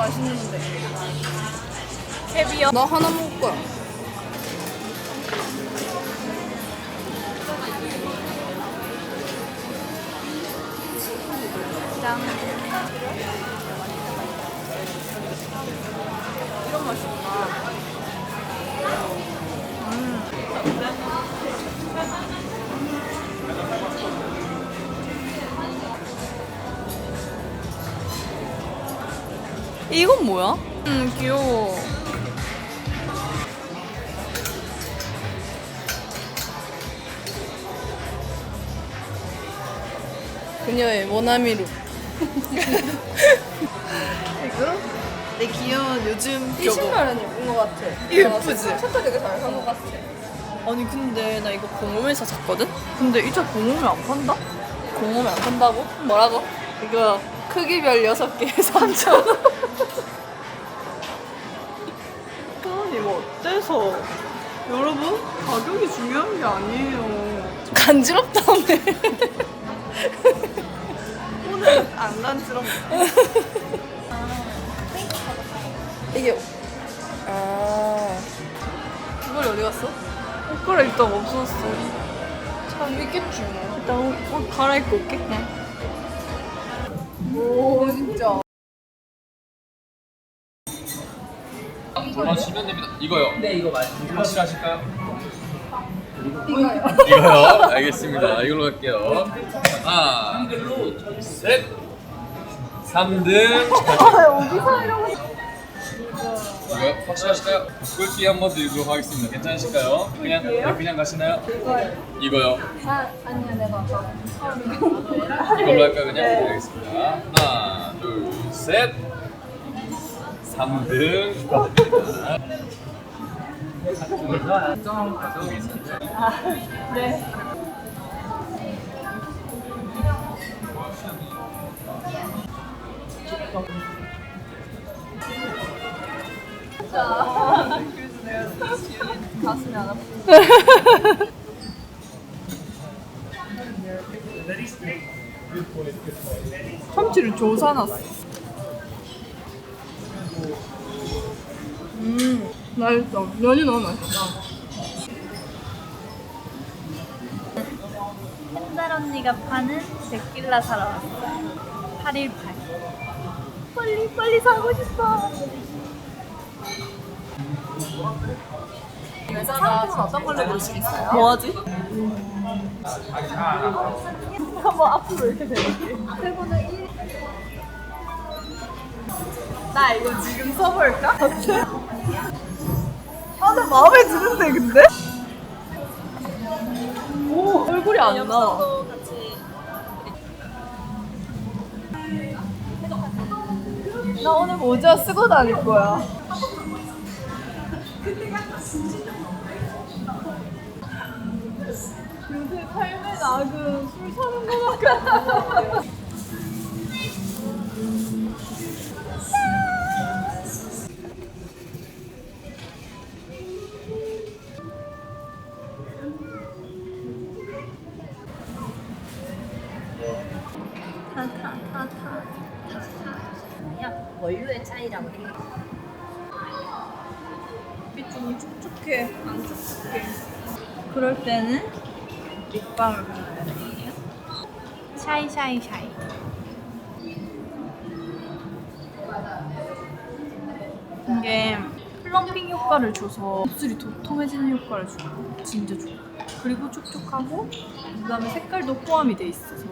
맛있는데. 캐비어. 나 하나 먹을 거야. 짠. 이건 뭐야? 음 귀여워. 그녀의 모나미루. 이거 내 귀여운 요즘 이 신발은 예쁜 것 같아. 예쁘지? 색깔 되게 잘 산 것 같아. 아니 근데 나 이거 공홈에서 샀거든? 근데 이제 공홈에 안 판다? 공홈에 안 판다고? 뭐라고? 이거 크기별 6개 3,000원. 아니 뭐 어때서? 여러분 가격이 중요한 게 아니에요. 간지럽다며. 오늘 안 간지럽다. 이게 아 이걸 어디 갔어? 옷 갈아 입다가 없었어. 참 있겠지 뭐. 일단 옷, 옷 갈아입고 올게. 오 진짜. 골라주시면 됩니다. 이거요. 네, 이거 맞습니다. 확실하실까요? 이거요. 이거요. 알겠습니다. 이걸로 갈게요. 하나, 둘, 셋. 3등 축하드립니다. 이거 확실하실까요? 꿀기 한번 드리도록 하겠습니다. 괜찮으실까요? 그냥 네, 그냥 가시나요? 이거요. 아 아니야 내가 아까. 이걸로 할까요? 그냥? 네. 알겠습니다. 하나, 둘, 셋. 3등 축하드립니다. 네. 가슴이 안 아프지. 참치를 조사놨어. 맛있어. 면이 너무 맛있다. 햇달 언니가 파는 데킬라 사러 왔어요. 818. 빨리 빨리 사고 싶어. 상품은 어떤 걸로 보시겠어요? 뭐하지? 한번 앞으로 이렇게 되는데. 나 이거 지금 써볼까? 아, 나 마음에 드는데, 근데? 오, 얼굴이 안 나. 나 오늘 모자 쓰고 다닐 거야. 요새 삶의 낙은 술 사는 거 같아. 빛이 좀 촉촉해. 안 촉촉해. 그럴 때는 립밤을 발라야 돼요. 샤이 샤이 샤이. 이게 플럼핑 효과를 줘서 입술이 도톰해지는 효과를 줘. 진짜 좋아. 그리고 촉촉하고 그다음에 색깔도 포함이 돼 있어서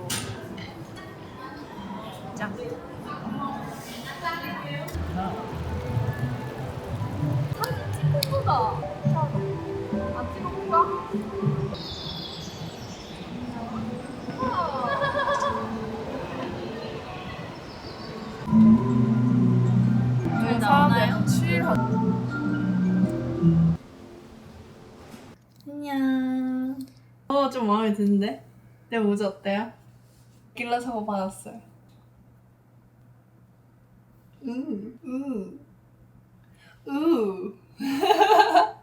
칠하. 안녕. 어, 좀 마음에 드는데? 내 모자 어때요? 길라 사고 받았어요. 우, 우, 우.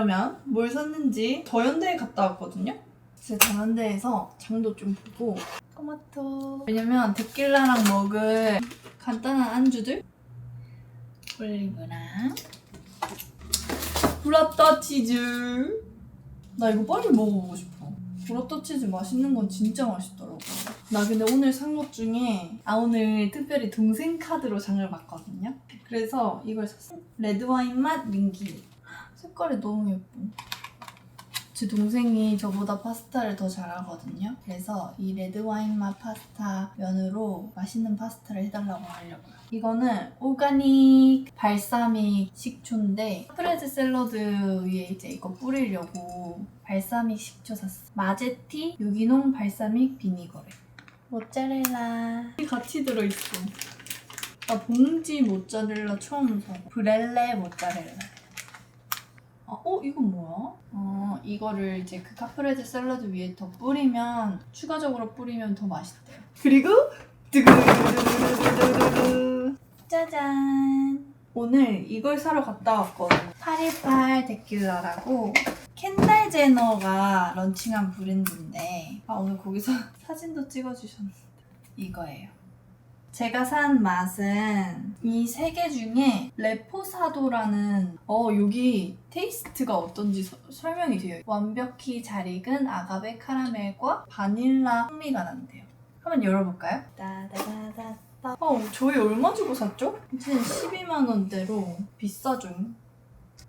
그러면 뭘 샀는지 더현대에 갔다 왔거든요? 제 데에서 장도 좀 보고 토마토. 왜냐면 데킬라랑 먹을 간단한 안주들? 올리브랑. 브라타 치즈. 나 이거 빨리 먹어보고 싶어. 브라타 치즈 맛있는 건 진짜 맛있더라고. 나 근데 오늘 산 것 중에 아 오늘 특별히 동생 카드로 장을 봤거든요? 그래서 이걸 샀어. 레드와인 맛 링기 색깔이 너무 예뻐 제 동생이 저보다 파스타를 더 잘하거든요. 그래서 이 레드 와인 맛 파스타 면으로 맛있는 파스타를 해달라고 하려고요. 이거는 오가닉 발사믹 식초인데 카프레제 샐러드 위에 이제 이거 뿌리려고 발사믹 식초 샀어. 마제티 유기농 발사믹 비니거래. 모짜렐라. 같이 들어있어. 나 봉지 모짜렐라 처음 사. 브렐레 모짜렐라. 아, 어? 이건 뭐야? 어, 이거를 이제 그 카프레제 샐러드 위에 더 뿌리면, 추가적으로 뿌리면 더 맛있대요. 그리고, 두구두구두구두구두구. 짜잔. 오늘 이걸 사러 갔다 왔거든. 818 데킬라라고 켄달 제너가 런칭한 브랜드인데, 아, 오늘 거기서 사진도 찍어주셨는데, 이거예요. 제가 산 맛은 이 세 개 중에 레포사도라는 어 여기 테이스트가 어떤지 서- 설명이 돼요. 완벽히 잘 익은 아가베 카라멜과 바닐라 풍미가 난대요. 한번 열어볼까요? 따다다다. 어 저희 얼마 주고 샀죠? 이제 12만 원대로 비싸죠.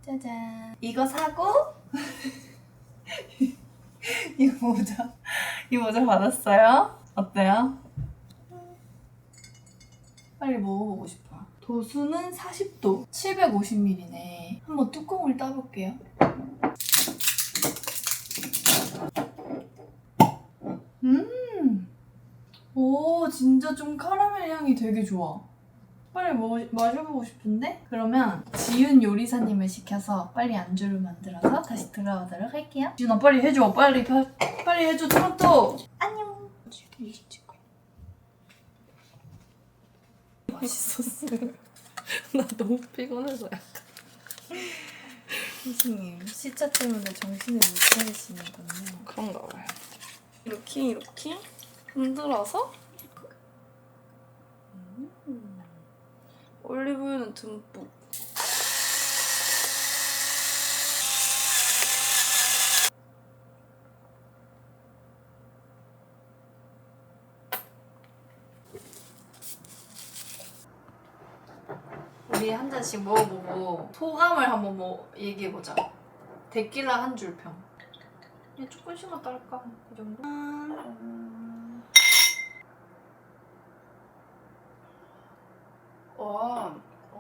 짜잔. 이거 사고 이거 모자 이 모자 받았어요. 어때요? 빨리 먹어보고 싶어요. 도수는 40도, 750ml네. 한번 뚜껑을 따볼게요. 음, 오, 진짜 좀 카라멜 향이 되게 좋아. 빨리 먹, 마셔보고 싶은데? 그러면 지윤 요리사님을 시켜서 빨리 안주를 만들어서 다시 돌아오도록 할게요. 지윤아 빨리 해줘. 빨리 파- 빨리 해줘. 토마토. 안녕. 맛있었어요. 나 너무 피곤해서 약간. 선생님 시차 때문에 정신을 못 차리시는 군요. 그런가 봐요. 이렇게 이렇게 흔들어서 음. 올리브유는 듬뿍. 우리 한 잔씩 먹어보고 소감을 한번 뭐 얘기해보자. 데킬라 한 줄 평. 그냥 조금씩만 딸까? 이 정도? 와,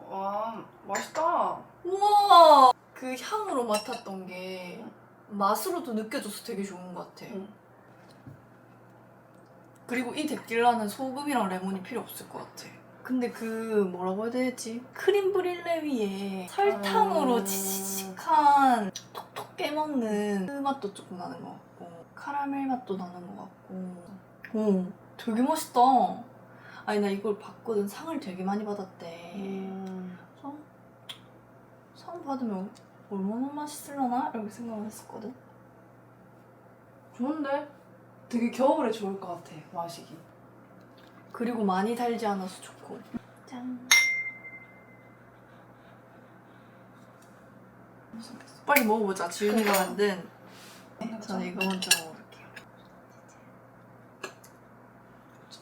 와, 맛있다. 우와! 그 향으로 맡았던 게 맛으로도 느껴져서 되게 좋은 것 같아. 응. 그리고 이 데킬라는 소금이랑 레몬이 필요 없을 것 같아. 근데 그 뭐라고 해야 되지? 크림 브릴레 위에 설탕으로 음. 치식한 톡톡 깨먹는 그 맛도 조금 나는 것 같고 카라멜 맛도 나는 것 같고 오 되게 멋있다. 아니 나 이걸 봤거든 상을 되게 많이 받았대. 음. 그래서 상 받으면 얼마나 맛있을려나 이렇게 생각을 했었거든. 좋은데? 되게 겨울에 좋을 것 같아, 마시기. 그리고 많이 달지 않아서 좋고. 짠. 빨리 먹어보자. 지윤이가 만든. 저는 이거 먼저 먹어볼게요.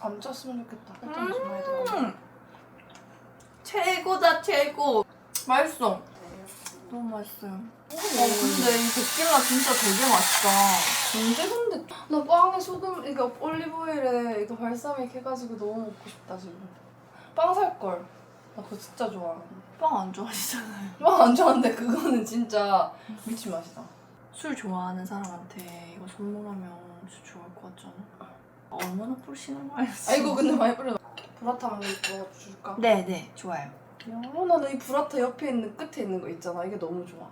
안 짰으면 좋겠다. 좀 많이 들어가. 음! 최고다 최고. 맛있어. 너무 맛있어요. 어 근데 이 데킬라 진짜 되게 맛있다. 언제 근데 나 빵에 소금 이거 올리브오일에 이거 발사믹 해가지고 너무 먹고 싶다 지금. 빵 살 걸. 나 그거 진짜 좋아. 빵 안 좋아하시잖아요. 빵 안 좋아하는데 그거는 진짜 미친 맛이다. 술 좋아하는 사람한테 이거 선물하면 진짜 좋을 것 같지 않아? 얼마나 뿌리시는 거예요? 아 이거 근데 많이 뿌려. 브라타 이거 줄까? 네네 좋아요. 어, 나는 이 브라타 옆에 있는 끝에 있는 거 있잖아. 이게 너무 좋아.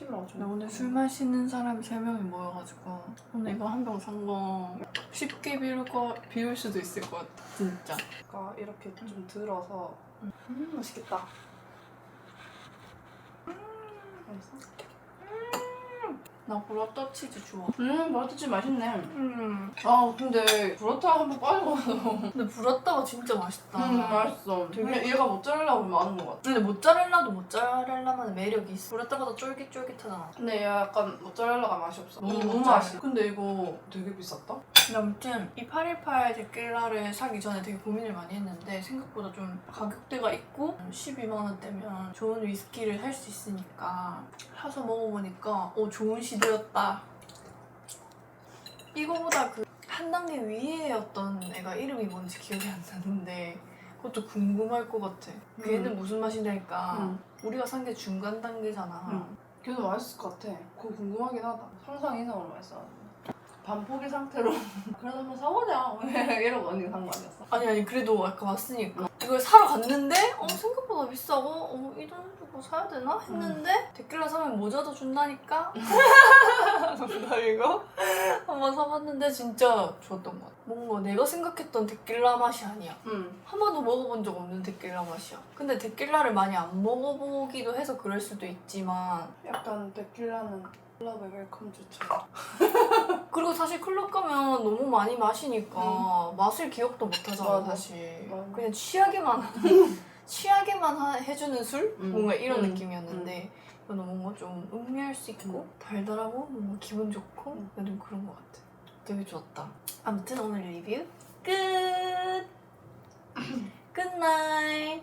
필러 좀. 나 오늘 술 마시는 사람이 세 명이 모여가지고 오늘 이거 한 병 산 거 쉽게 비울 거 비울 수도 있을 것 같아 진짜. 그러니까 이렇게 좀 들어서 음, 맛있겠다. 맛있어? 나 브라타 치즈 좋아. 음 버터치 맛있네. 음. 아 근데 브로타 한 번 빠져가서 근데 브라타가 진짜 맛있다. 음 맛있어. 되게- 얘가 모짜렐라가 많은 것 같아. 근데 모짜렐라도 모짜렐라만의 매력이 있어. 브라타보다 쫄깃쫄깃하잖아. 근데 얘 약간 모짜렐라가 맛이 없어. 너무 음, 너무. 맛있어. 근데 이거 되게 비쌌다. 근데 아무튼 이 818 데킬라를 사기 전에 되게 고민을 많이 했는데 생각보다 좀 가격대가 있고 12만 원대면 좋은 위스키를 살 수 있으니까 사서 먹어보니까 어 좋은 시대 였다. 이거보다 그 한 단계 위에였던 애가 이름이 뭔지 기억이 안 나는데 그것도 궁금할 것 같아. 걔는 음. 무슨 맛이될까? 음. 우리가 산 게 중간 단계잖아. 응. 걔도 맛있을 것 같아. 그거 궁금하긴 하다. 상상 이상으로 맛있어. 반포기 상태로. 그래도 한번 사보자. 이러고 언니가 산거 아니었어? 아니 아니 그래도 아까 왔으니까. 이걸 사러 갔는데? 어 생각보다 비싸고. 어 이 돈 주고 사야 되나? 했는데? 데킬라 사면 모자도 준다니까? 나 이거 한번 사봤는데 진짜 좋았던 것 같아. 뭔가 내가 생각했던 데킬라 맛이 아니야. 응. 한 번도 먹어본 적 없는 데킬라 맛이야. 근데 데킬라를 많이 안 먹어보기도 해서 그럴 수도 있지만 약간 데킬라는 클럽의 웰컴주처럼. 그리고 사실 클럽 가면 너무 많이 마시니까 맛을 기억도 못 하잖아 맞아. 사실 맞아. 그냥 취하게만 취하게만 하- 해주는 술 음. 뭔가 이런 음. 느낌이었는데 이거는 뭔가 좀 음미할 수 있고 달달하고 뭔가 기분 좋고 음. 약간 좀 그런 것 같아 되게 좋았다 아무튼 오늘 리뷰 끝 굿나잇